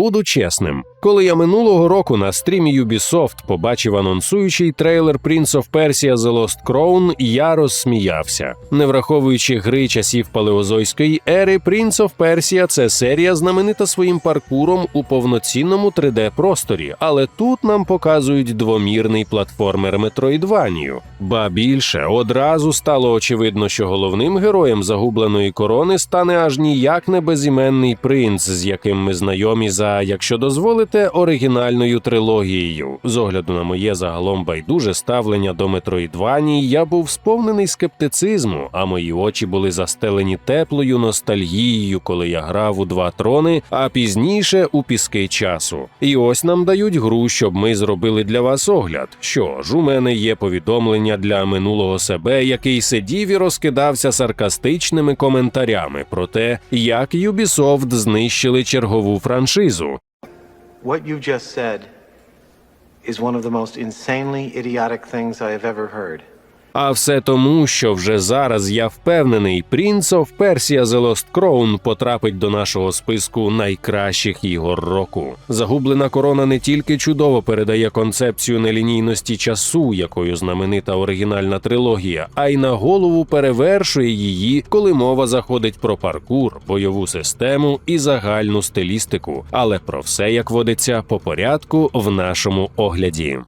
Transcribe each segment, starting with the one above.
Буду чесним, коли я минулого року на стрімі Ubisoft побачив анонсуючий трейлер Prince of Persia The Lost Crown, я розсміявся. Не враховуючи гри часів палеозойської ери, Prince of Persia – це серія знаменита своїм паркуром у повноцінному 3D просторі, але тут нам показують двомірний платформер Metroidvania. Ба більше одразу стало очевидно, що головним героєм загубленої корони стане аж ніяк не безіменний принц, з яким ми знайомі за, якщо дозволите, оригінальною трилогією. З огляду на моє загалом байдуже ставлення до Метроїдваній, я був сповнений скептицизму, а мої очі були застелені теплою ностальгією, коли я грав у два трони, а пізніше у піски часу. І ось нам дають гру, щоб ми зробили для вас огляд. Що ж, у мене є повідомлення для минулого себе, який сидів і розкидався саркастичними коментарями про те, як Ubisoft знищили чергову франшизу. What you just said is one of the most insanely idiotic things I have ever heard. А все тому, що вже зараз я впевнений, Prince of Persia The Lost Crown потрапить до нашого списку найкращих ігор року. Загублена корона не тільки чудово передає концепцію нелінійності часу, якою знаменита оригінальна трилогія, а й на голову перевершує її, коли мова заходить про паркур, бойову систему і загальну стилістику. Але про все як водиться по порядку в нашому огляді.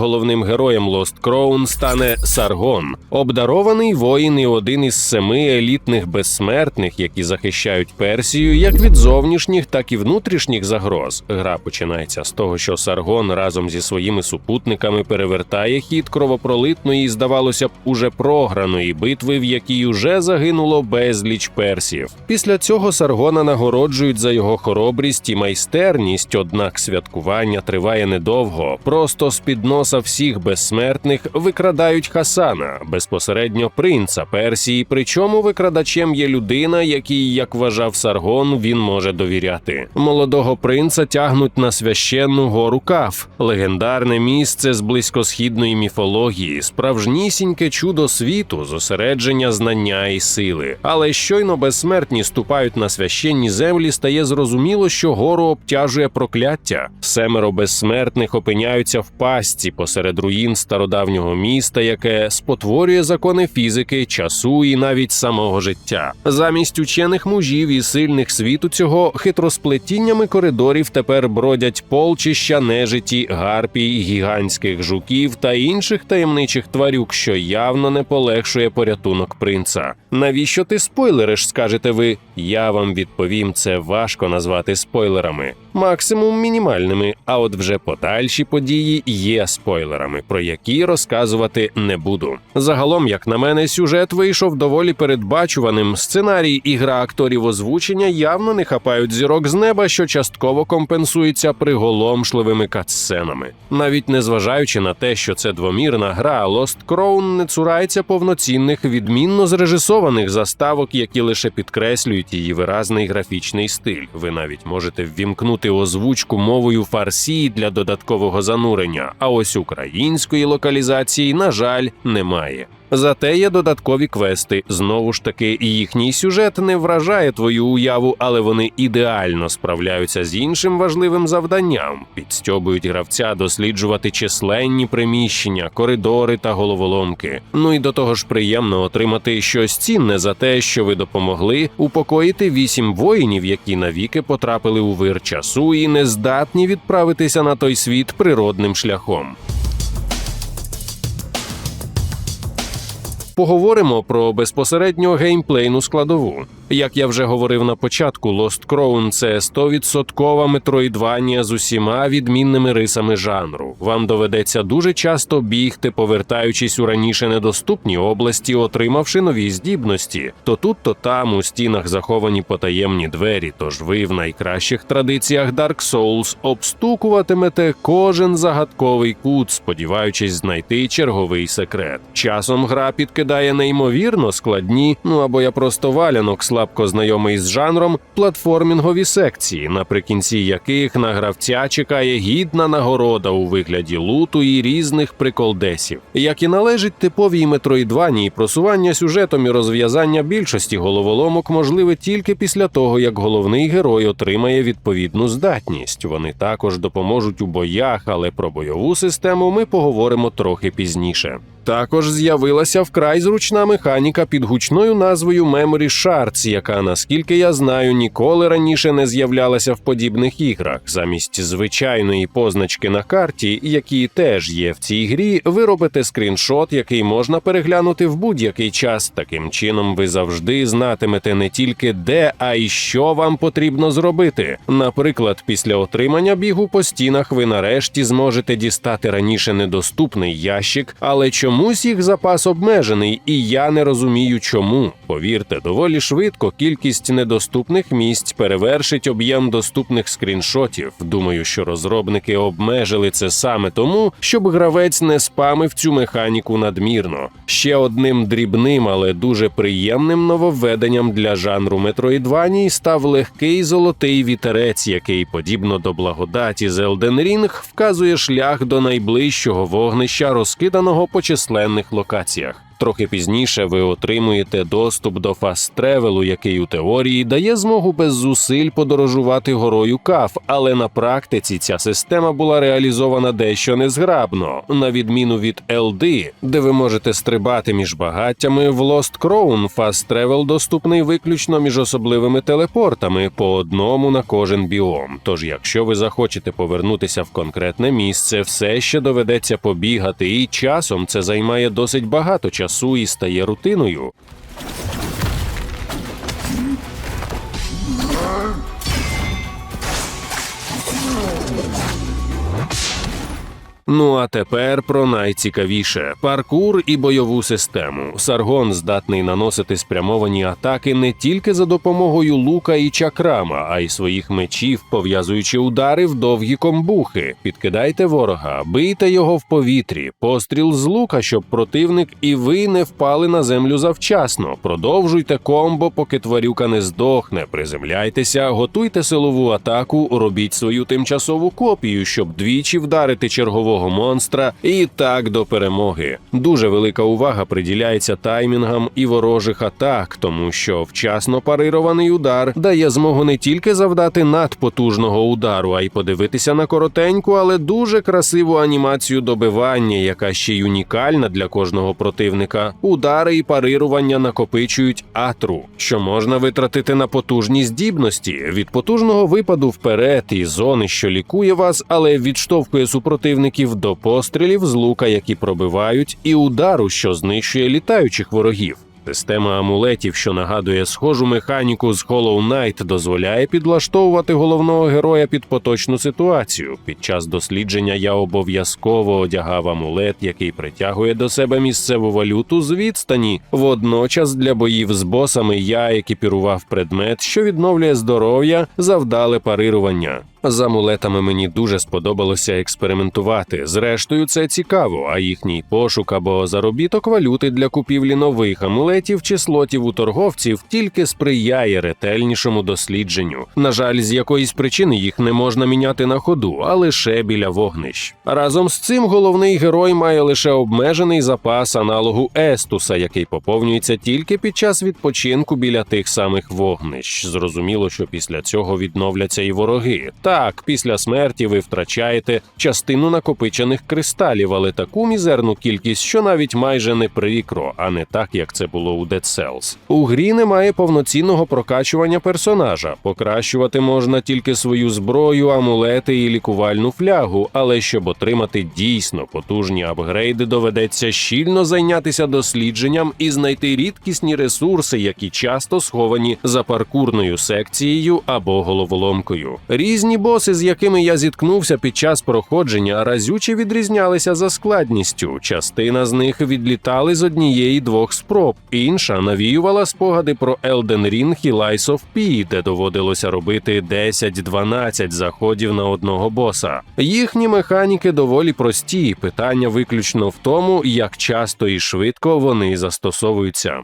Головним героєм Lost Crown стане Саргон, обдарований воїн і один із семи елітних безсмертних, які захищають Персію як від зовнішніх, так і внутрішніх загроз. Гра починається з того, що Саргон разом зі своїми супутниками перевертає хід кровопролитної, здавалося б, уже програної битви, в якій уже загинуло безліч персів. Після цього Саргона нагороджують за його хоробрість і майстерність, однак святкування триває недовго. Просто з під носа всіх безсмертних викрадають Хасана, безпосередньо принца Персії. Причому викрадачем є людина, якій, як вважав Саргон, він може довіряти. Молодого принца тягнуть на священну гору Каф, легендарне місце з близькосхідної міфології, справжнісіньке чудо світу, зосередження знання і сили. Але щойно безсмертні ступають на священні землі, стає зрозуміло, що гору обтяжує прокляття. Семеро безсмертних опиняються в пастці посеред руїн стародавнього міста, яке спотворює закони фізики, часу і навіть самого життя. Замість учених мужів і сильних світу цього хитросплетіннями коридорів тепер бродять полчища нежиті, гарпій, гігантських жуків та інших таємничих тварюк, що явно не полегшує порятунок принца. Навіщо ти спойлериш? скажете ви? Я вам відповім, це важко назвати спойлерами, максимум мінімальними. А от вже подальші події є спойлерами, про які розказувати не буду. Загалом, як на мене, сюжет вийшов доволі передбачуваним. Сценарій і гра акторів озвучення явно не хапають зірок з неба, що частково компенсується приголомшливими катсценами. Навіть незважаючи на те, що це двомірна гра, Lost Crown не цурається повноцінних, відмінно зрежисованих заставок, які лише підкреслюють її виразний графічний стиль. Ви навіть можете ввімкнути озвучку мовою фарсі для додаткового занурення. А ось української локалізації, на жаль, немає. Зате є додаткові квести. Знову ж таки, їхній сюжет не вражає твою уяву, але вони ідеально справляються з іншим важливим завданням: підстьобують гравця досліджувати численні приміщення, коридори та головоломки. Ну і до того ж приємно отримати щось цінне за те, що ви допомогли упокоїти вісім воїнів, які навіки потрапили у вир часу і не здатні відправитися на той світ природним шляхом. Поговоримо про безпосередньо геймплейну складову. Як я вже говорив на початку, Lost Crown – це 100% метроїдванія з усіма відмінними рисами жанру. Вам доведеться дуже часто бігти, повертаючись у раніше недоступні області, отримавши нові здібності. То тут, то там у стінах заховані потаємні двері. Тож ви в найкращих традиціях Dark Souls обстукуватимете кожен загадковий кут, сподіваючись знайти черговий секрет. Часом гра підкидає неймовірно складні, ну або я просто валянок слабко знайомий з жанром, платформінгові секції, наприкінці яких на гравця чекає гідна нагорода у вигляді луту і різних приколдесів. Як і належить типовій метроїдванії, просування сюжетом і розв'язання більшості головоломок можливе тільки після того, як головний герой отримає відповідну здатність. Вони також допоможуть у боях, але про бойову систему ми поговоримо трохи пізніше. Також з'явилася вкрай зручна механіка під гучною назвою Memory Shards, яка, наскільки я знаю, ніколи раніше не з'являлася в подібних іграх. Замість звичайної позначки на карті, які теж є в цій грі, ви робите скріншот, який можна переглянути в будь-який час. Таким чином, ви завжди знатимете не тільки де, а й що вам потрібно зробити. Наприклад, після отримання бігу по стінах ви нарешті зможете дістати раніше недоступний ящик, але чомусь їх запас обмежений, і я не розумію, чому. Повірте, доволі швидко кількість недоступних місць перевершить об'єм доступних скріншотів. Думаю, що розробники обмежили це саме тому, щоб гравець не спамив цю механіку надмірно. Ще одним дрібним, але дуже приємним нововведенням для жанру Метроїдванії став легкий золотий вітерець, який, подібно до благодаті з Elden Ring, вказує шлях до найближчого вогнища, розкиданого по численних локаціях. Трохи пізніше ви отримуєте доступ до фаст-тревелу, який у теорії дає змогу без зусиль подорожувати горою каф, але на практиці ця система була реалізована дещо незграбно, на відміну від LD, де ви можете стрибати між багаттями в Lost Crown фаст-тревел доступний виключно між особливими телепортами по одному на кожен біом. Тож, якщо ви захочете повернутися в конкретне місце, все ще доведеться побігати, і часом це займає досить багато часу і стає рутиною. Ну а тепер про найцікавіше: паркур і бойову систему. Саргон здатний наносити спрямовані атаки не тільки за допомогою лука і чакрама, а й своїх мечів, пов'язуючи удари в довгі комбухи. Підкидайте ворога, бийте його в повітрі, постріл з лука, щоб противник і ви не впали на землю завчасно. Продовжуйте комбо, поки тварюка не здохне. Приземляйтеся, готуйте силову атаку, робіть свою тимчасову копію, щоб двічі вдарити чергового монстра, і так до перемоги. Дуже велика увага приділяється таймінгам і ворожих атак, тому що вчасно парирований удар дає змогу не тільки завдати надпотужного удару, а й подивитися на коротеньку, але дуже красиву анімацію добивання, яка ще й унікальна для кожного противника. Удари і парирування накопичують атру, що можна витратити на потужні здібності від потужного випаду вперед і зони, що лікує вас, але відштовхує супротивників до пострілів з лука, які пробивають, і удару, що знищує літаючих ворогів. Система амулетів, що нагадує схожу механіку з Hollow Knight, дозволяє підлаштовувати головного героя під поточну ситуацію. Під час дослідження я обов'язково одягав амулет, який притягує до себе місцеву валюту з відстані. Водночас для боїв з босами я екіпірував предмет, що відновлює здоров'я, завдале парирування. З амулетами мені дуже сподобалося експериментувати. Зрештою, це цікаво, а їхній пошук або заробіток валюти для купівлі нових амулетів чи слотів у торговців тільки сприяє ретельнішому дослідженню. На жаль, з якоїсь причини їх не можна міняти на ходу, а лише біля вогнищ. Разом з цим головний герой має лише обмежений запас аналогу Естуса, який поповнюється тільки під час відпочинку біля тих самих вогнищ. Зрозуміло, що після цього відновляться і вороги. Так, після смерті ви втрачаєте частину накопичених кристалів, але таку мізерну кількість, що навіть майже не прикро, а не так, як це було у Dead Cells. У грі немає повноцінного прокачування персонажа. Покращувати можна тільки свою зброю, амулети і лікувальну флягу, але щоб отримати дійсно потужні апгрейди, доведеться щільно зайнятися дослідженням і знайти рідкісні ресурси, які часто сховані за паркурною секцією або головоломкою. Різні боси, з якими я зіткнувся під час проходження, разюче відрізнялися за складністю. Частина з них відлітали з однієї-двох спроб, інша навіювала спогади про Elden Ring і Lies of P, де доводилося робити 10-12 заходів на одного боса. Їхні механіки доволі прості. Питання виключно в тому, як часто і швидко вони застосовуються.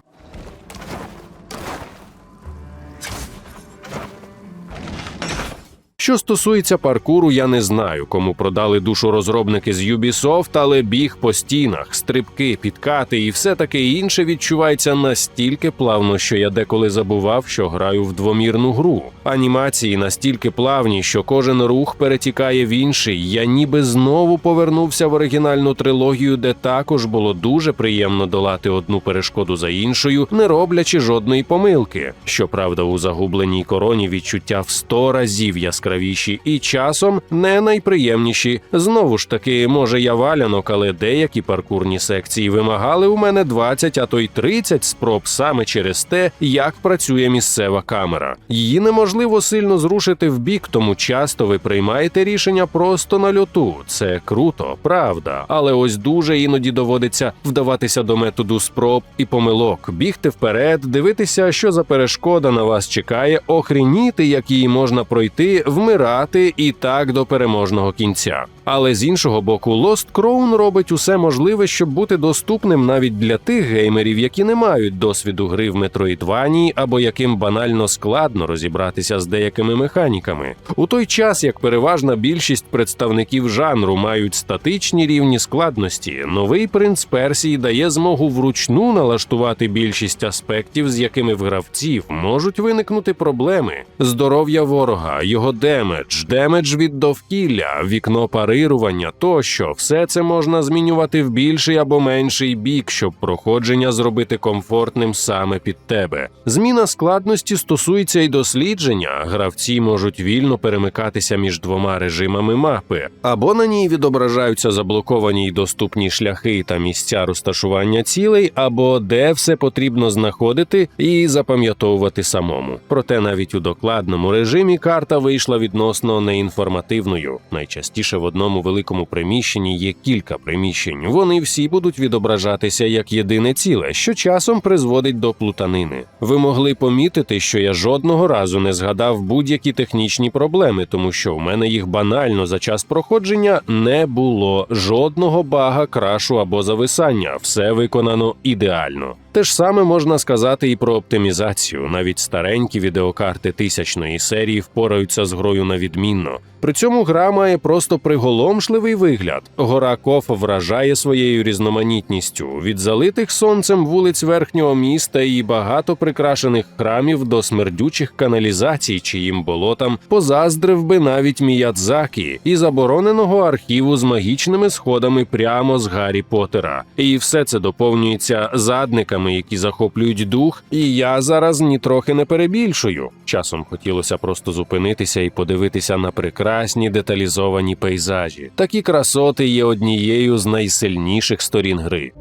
Що стосується паркуру, я не знаю, кому продали душу розробники з Ubisoft, але біг по стінах, стрибки, підкати і все таке інше відчувається настільки плавно, що я деколи забував, що граю в двомірну гру. Анімації настільки плавні, що кожен рух перетікає в інший. Я ніби знову повернувся в оригінальну трилогію, де також було дуже приємно долати одну перешкоду за іншою, не роблячи жодної помилки. Щоправда, у загубленій короні відчуття в сто разів яскравіші і часом не найприємніші. Знову ж таки, може я валянок, але деякі паркурні секції вимагали у мене 20, а то й 30 спроб саме через те, як працює місцева камера. Її неможливо сильно зрушити в бік, тому часто ви приймаєте рішення просто на льоту. Це круто, правда. Але ось дуже іноді доводиться вдаватися до методу спроб і помилок, бігти вперед, дивитися, що за перешкода на вас чекає, охреніти, як її можна пройти, вмирати і так до переможного кінця. Але з іншого боку, Lost Crown робить усе можливе, щоб бути доступним навіть для тих геймерів, які не мають досвіду гри в Metroidvania або яким банально складно розібратися з деякими механіками. У той час як переважна більшість представників жанру мають статичні рівні складності, новий принц Персії дає змогу вручну налаштувати більшість аспектів, з якими в гравців можуть виникнути проблеми: здоров'я ворога, його демедж, демедж від довкілля, вікно парирування тощо, все це можна змінювати в більший або менший бік, щоб проходження зробити комфортним саме під тебе. Зміна складності стосується і дослідження. Гравці можуть вільно перемикатися між двома режимами мапи, або на ній відображаються заблоковані й доступні шляхи та місця розташування цілей, або де все потрібно знаходити і запам'ятовувати самому. Проте навіть у докладному режимі карта вийшла відносно неінформативною. Найчастіше в одному великому приміщенні є кілька приміщень. Вони всі будуть відображатися як єдине ціле, що часом призводить до плутанини. Ви могли помітити, що я жодного разу не згадав будь-які технічні проблеми, тому що в мене їх банально за час проходження не було жодного бага, крашу або зависання. Все виконано ідеально. Те ж саме можна сказати і про оптимізацію. Навіть старенькі відеокарти тисячної серії впораються з грою на відмінно. При цьому гра має просто приголомшливий вигляд. Гора Коф вражає своєю різноманітністю від залитих сонцем вулиць верхнього міста і багато прикрашених храмів до смердючих каналізацій, чиїм болотам позаздрив би навіть Міядзакі і забороненого архіву з магічними сходами прямо з Гаррі Поттера. І все це доповнюється задниками, які захоплюють дух. І я зараз нітрохи не перебільшую. Часом хотілося просто зупинитися і подивитися на прекрасні деталізовані пейзажі. Такі красоти є однією з найсильніших сторін гри.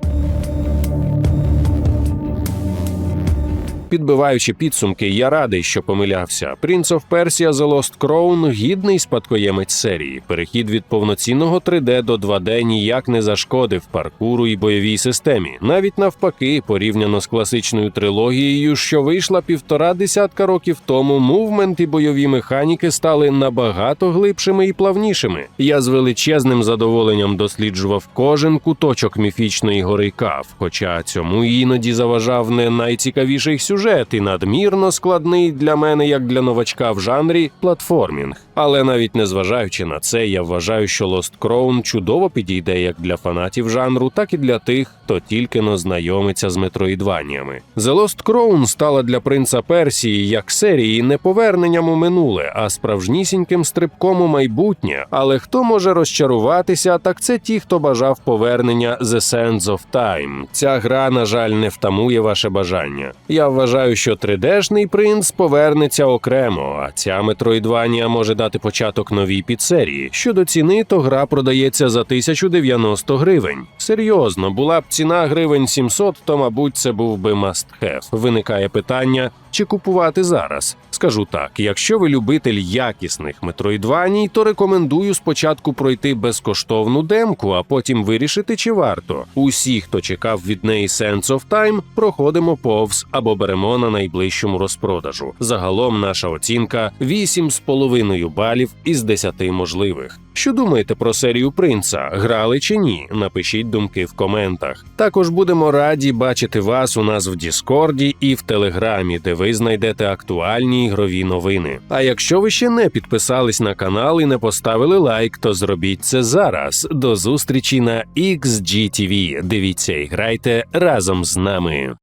Підбиваючи підсумки, я радий, що помилявся. Prince of Persia The Lost Crown – гідний спадкоємець серії. Перехід від повноцінного 3D до 2D ніяк не зашкодив паркуру і бойовій системі. Навіть навпаки, порівняно з класичною трилогією, що вийшла півтора десятка років тому, мувмент і бойові механіки стали набагато глибшими і плавнішими. Я з величезним задоволенням досліджував кожен куточок міфічної гори Кав, хоча цьому іноді заважав не найцікавіший сюжет і надмірно складний для мене, як для новачка в жанрі платформінг. Але навіть незважаючи на це, я вважаю, що Lost Crown чудово підійде як для фанатів жанру, так і для тих, хто тільки но знайомиться з метроїдваніями. The Lost Crown стала для принца Персії як серії не поверненням у минуле, а справжнісіньким стрибком у майбутнє. Але хто може розчаруватися, так це ті, хто бажав повернення The Sands of Time. Ця гра, на жаль, не втамує ваше бажання. Я вважаю, що 3D-шний принц повернеться окремо, а ця метроїдванія може дати початок новій піцерії. Щодо ціни, то гра продається за 1090 гривень. Серйозно, була б ціна гривень 700, то мабуть це був би must have. Виникає питання. Чи купувати зараз? Скажу так: якщо ви любитель якісних метроїдваній, то рекомендую спочатку пройти безкоштовну демку, а потім вирішити, чи варто. Усі, хто чекав від неї Sense of Time, проходимо повз або беремо на найближчому розпродажу. Загалом наша оцінка 8,5 балів із 10 можливих. Що думаєте про серію принца? Грали чи ні? Напишіть думки в коментах. Також будемо раді бачити вас у нас в Діскорді і в Телеграмі, де ви знайдете актуальні ігрові новини. А якщо ви ще не підписались на канал і не поставили лайк, то зробіть це зараз. До зустрічі на XGTV. Дивіться і грайте разом з нами.